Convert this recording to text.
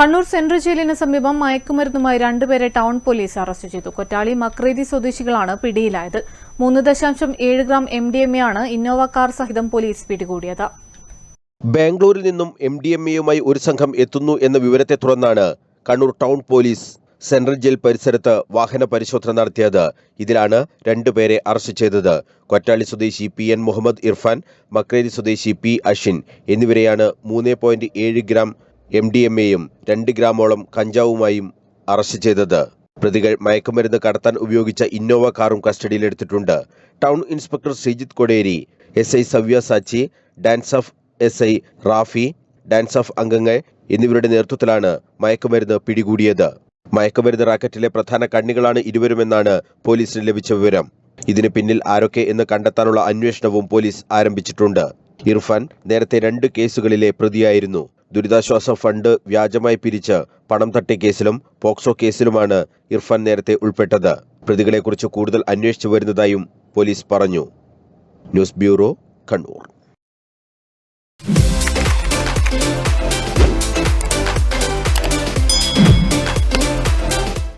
Kannur central ജയിലിന് സമീപം മയക്കുമരുന്നുമായി രണ്ടുപേരെ town police arrest ചെയ്തു. കൊറ്റാളി മക്രീതി സ്വദേശികളാണ് പിടിയിലായത്. മൂന്ന് ദശാംശം ഏഴ് gram M D M A ആണ് ഇന്നോവ കാർ സഹിതം പോലീസ് പിടികൂടിയത്. ബാംഗ്ലൂരിൽ നിന്നും എം ഡി എം എയുമായി ഒരു സംഘം എത്തുന്നു എന്ന വിവരത്തെ തുടർന്നാണ് Kannur town police central jail പരിസരത്ത് വാഹന പരിശോധന നടത്തിയത്. ഇതിലാണ് രണ്ടുപേരെ അറസ്റ്റ് ചെയ്തത്. കൊറ്റാളി സ്വദേശി പി എൻ മുഹമ്മദ് ഇർഫാൻ മക്രേരി സ്വദേശി പി അഷിൻ എന്നിവരെയാണ് മൂന്ന് ഗ്രാം എം ഡി എം എയും രണ്ട് ഗ്രാമോളം കഞ്ചാവുമായും അറസ്റ്റ് ചെയ്തത്. പ്രതികൾ മയക്കുമരുന്ന് കടത്താൻ ഉപയോഗിച്ച ഇന്നോവ കാറും കസ്റ്റഡിയിലെടുത്തിട്ടുണ്ട്. Town inspector Sreejith Koderi S I Savya Sachi dance of S I Rafi dance of അംഗങ്ങൾ എന്നിവരുടെ നേതൃത്വത്തിലാണ് മയക്കുമരുന്ന് പിടികൂടിയത്. മയക്കുമരുന്ന് റാക്കറ്റിലെ പ്രധാന കണ്ണികളാണ് ഇരുവരുമെന്നാണ് പോലീസിന് ലഭിച്ച വിവരം. ഇതിന് പിന്നിൽ ആരൊക്കെ എന്ന് കണ്ടെത്താനുള്ള അന്വേഷണവും പോലീസ് ആരംഭിച്ചിട്ടുണ്ട്. ഇർഫാൻ നേരത്തെ രണ്ട് കേസുകളിലെ പ്രതിയായിരുന്നു. ദുരിതാശ്വാസ ഫണ്ട് വ്യാജമായി പിരിച്ച് പണം തട്ടിയ കേസിലും പോക്സോ കേസിലുമാണ് ഇർഫാൻ നേരത്തെ ഉൾപ്പെട്ടത്. പ്രതികളെക്കുറിച്ച് കൂടുതൽ അന്വേഷിച്ചു വരുന്നതായും പോലീസ് പറഞ്ഞു. News bureau Kannur.